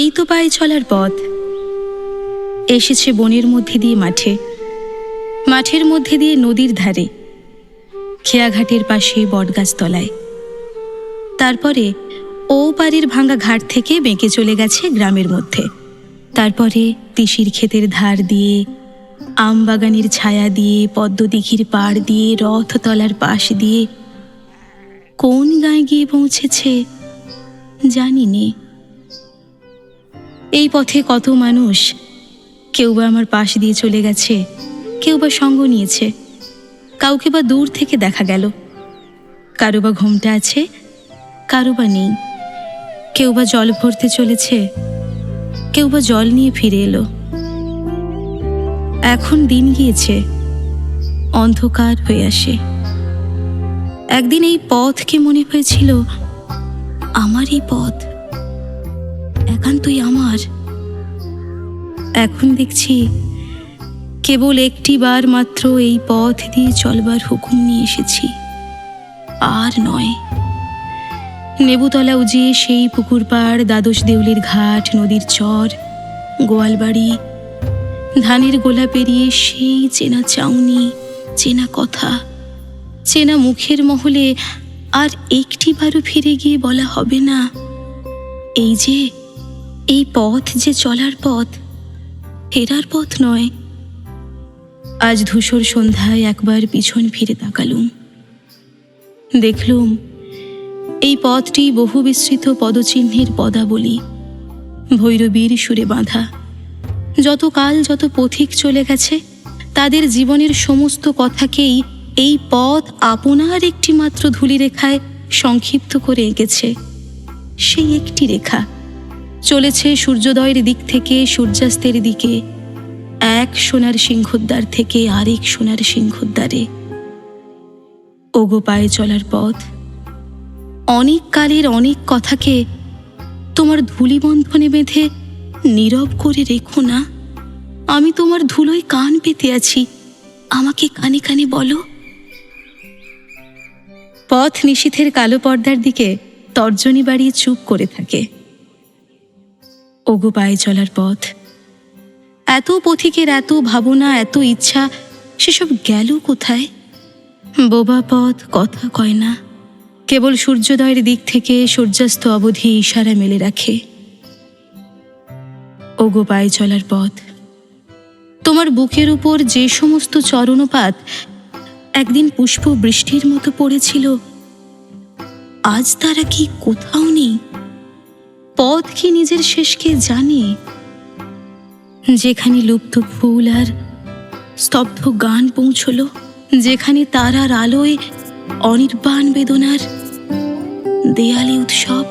এই তো পায়ে চলার পথ। এসেছে বনের মধ্যে দিয়ে মাঠে। মাঠের মধ্যে দিয়ে নদীর ধারে। খেয়াঘাটের পাশে বটগাছ তলায় তারপরে ও পাড়ের ভাঙা ঘাট থেকে বেঁকে চলে গেছে গ্রামের মধ্যে। তারপরে তিসির ক্ষেতের ধার দিয়ে আম বাগানের ছায়া দিয়ে, পদ্মদিঘির পাড় দিয়ে, রথতলার পাশ দিয়ে কোন গায়ে গিয়ে পৌঁছেছে জানি নে। এই পথে কত মানুষ? কেউ বা আমার পাশ দিয়ে চলে গেছে, কেউ বা সঙ্গ নিয়েছে। কাউকে বা দূর থেকে দেখা গেল। কারও বা ঘুমটা আছে, কারও বা নেই। কেউ বা জল ভরতে চলেছে, কেউ বা জল নিয়ে ফিরে এলো। এখন দিন গিয়েছে, অন্ধকার হয়ে আসে। একদিন এই পথকে মনে হয়েছিল, আমার এই পথ। একান্তই আমার। এখন দেখছি কেবল একটি বার মাত্র এই পথ দিয়ে চলবার হুকুম নিয়ে এসেছি। আর নয়। নেবুতলা উজিয়ে সেই পুকুর পাড়, দ্বাদশ দেউলির ঘাট, নদীর চর, গোয়ালবাড়ি, ধানের গোলা পেরিয়ে সেই চেনা চাউনি, চেনা কথা, চেনা মুখের মহলে আর একটি বারও ফিরে গিয়ে বলা হবে না। এই যে এই পথ যে চলার পথ, ফেরার পথ নয়। আজ ধূসর সন্ধ্যায় একবার পিছন ফিরে তাকালুম। দেখলুম, এই পথটি বহু বিস্তৃত পদচিহ্নের পদাবলী, ভৈরবীর সুরে বাঁধা। যত কাল যত পথিক চলে গেছে, তাদের জীবনের সমস্ত কথাকেই এই পথ আপনার একটি মাত্র ধূলি রেখায় সংক্ষিপ্ত করে এঁকেছে। সেই একটি রেখা। চলেছে সূর্যোদয়ের দিক থেকে সূর্যাস্তের দিকে। এক সোনার সিংহদ্বার থেকে আরেক সোনার সিংহদ্বারে। ওগো পায়ে চলার পথ। অনেক কালের অনেক কথাকে তোমার ধূলিবন্ধনে বেঁধে নীরব করে রেখো না। আমি তোমার ধুলোয় কান পেতে আছি। আমাকে কানে কানে বলো। পথ নিশীথের কালো পর্দার দিকে তর্জনী বাড়িয়ে চুপ করে থাকে। ওগো পায়ে চলার পথ। এত পথিকের এত ভাবনা, এত ইচ্ছা, সেসব গেল কোথায়? বোবা পথ কথা কয় না। কেবল সূর্যোদয়ের দিক থেকে সূর্যাস্ত অবধি ইশারা মেলে রাখে। ওগো পায়ে চলার পথ। তোমার বুকের উপর যে সমস্ত চরণপাত একদিন পুষ্প বৃষ্টির মতো পড়েছিল, আজ তারা কি কোথাও নেই? পথ কি নিজের শেষকে জানে? যেখানে লুপ্ত ফুল আর স্তব্ধ গান পৌঁছল, যেখানে তারার আলোয় অনির্বাণ বেদনার দেয়ালে উৎসব